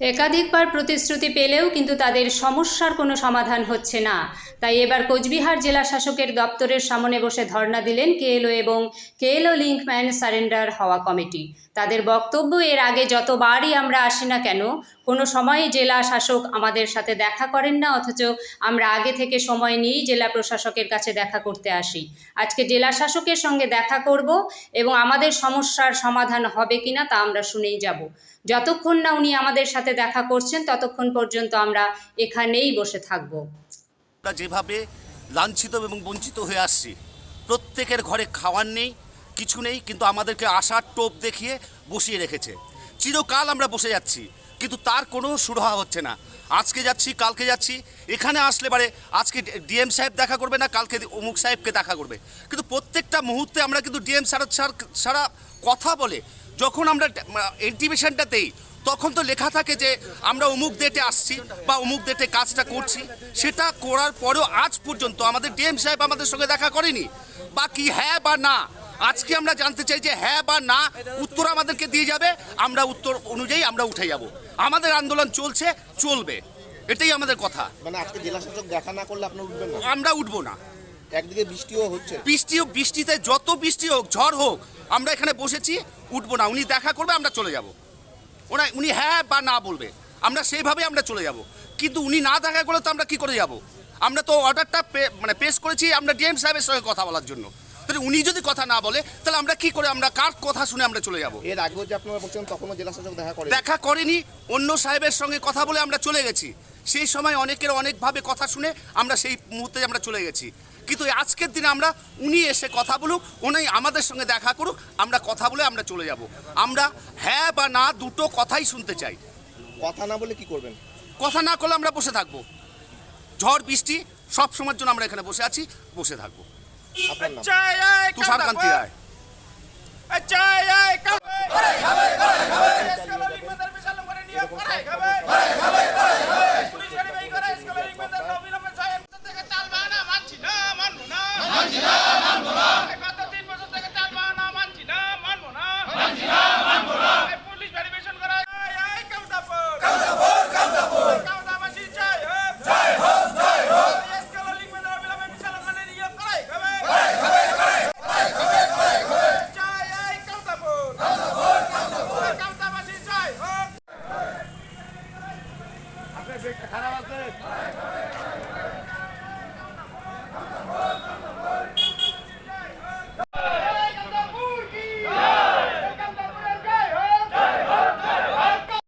একাধিকবার প্রতিশ্রুতি পেলেও কিন্তু তাদের সমস্যার কোনো সমাধান হচ্ছে না। তাই এবার কোচবিহার জেলা শাসকের দপ্তরের সামনে বসে ধর্না দিলেন কেএলও এবং কেএলও লিঙ্কম্যান সারেন্ডার হওয়া কমিটি। তাদের বক্তব্য, এর আগে যতবারই আমরা আসি না কেন কোনো সময় জেলা শাসক আমাদের সাথে দেখা করেন না, অথচ আমরা আগে থেকে সময় নিয়েই জেলা প্রশাসকের কাছে দেখা করতে আসি। আজকে জেলা শাসকের সঙ্গে দেখা করব এবং আমাদের সমস্যার সমাধান হবে কিনা তা আমরা শুনেই যাব। যতক্ষণ না উনি আমাদের সাথে দেখা করছেন, ততক্ষণ পর্যন্ত আমরা এখানেই বসে থাকব। আমরা যেভাবে লাঞ্ছিত এবং বঞ্চিত হয়ে আসছি, প্রত্যেকের ঘরে খাওয়ার নেই, কিছু নেই, কিন্তু আমাদেরকে আশার টোপ দেখিয়ে বসিয়ে রেখেছে। চিরকাল আমরা বসে যাচ্ছি। কিন্তু তার কোনো সুরাহা হচ্ছে না। আজকে যাচ্ছি, কালকে যাচ্ছি। এখানে আসলে পারে আজকে ডিএম সাহেব দেখা করবে না, কালকে অমুক সাহেবকে দেখা করবে। কিন্তু প্রত্যেকটা মুহূর্তে আমরা কিন্তু ডিএম স্যার সারা কথা বলে, যখন আমরা এন্টিমেশনটা দেই তখন তো লেখা থাকে যে আমরা অমুক ডেটে আসছি বা অমুক ডেটে কাজটা করছি। সেটা করার পরেও আজ পর্যন্ত আমাদের ডিএম সাহেব আমাদের সঙ্গে দেখা করেনি। বা কি হ্যাঁ বা না আজকে আমরা জানতে চাই যে হ্যাঁ বা না উত্তর আমাদেরকে দিয়ে যাবে আমরা উত্তর অনুযায়ী আমরা উঠে যাব। আমাদের আন্দোলন চলছে চলবে। এটাই আমাদের কথা। মানে আজকে জেলা শাসক দেখা না করলে আপনার উঠবেন না? আমরা উঠবো না। একদিকে বৃষ্টিও হচ্ছে। বৃষ্টি বৃষ্টিতে যত বৃষ্টি হোক ঝড় হোক আমরা এখানে বসেছি উঠবো না। উনি দেখা করবে আমরা চলে যাব। ওনা উনি হ্যাঁ বা না বলবে। আমরা সেইভাবে আমরা চলে যাব। কিন্তু উনি না দেখা করলে তো আমরা কি করে যাব? আমরা তো অর্ডারটা মানে পেশ করেছি আমরা ডিএম সাহেবের সঙ্গে কথা বলার জন্য। তাহলে উনি যদি কথা না বলে তাহলে আমরা কি করে আমরা কার কথা শুনে আমরা চলে যাব? এর আগেও যে আপনারা বলছেন তখনও জেলা শাসক দেখা করে দেখা করেনি অন্য সাহেবের সঙ্গে কথা বলে আমরা চলে গেছি। সেই সময় অনেকের অনেকভাবে কথা শুনে আমরা সেই মুহূর্তে আমরা চলে গেছি। কিন্তু আজকের দিনে আমরা উনি এসে কথা বলুক উনি আমাদের সঙ্গে দেখা করুক আমরা কথা বলে আমরা চলে যাব। আমরা হ্যাঁ বা না দুটো কথাই শুনতে চাই। কথা না বলে কি করবেন? কথা না করলে আমরা বসে থাকব। ঝড় বৃষ্টি সব সময়ের জন্য আমরা এখানে বসে আছি বসে থাকব। আপনার নাম? তুষার কান্তি রায়। পুলিশ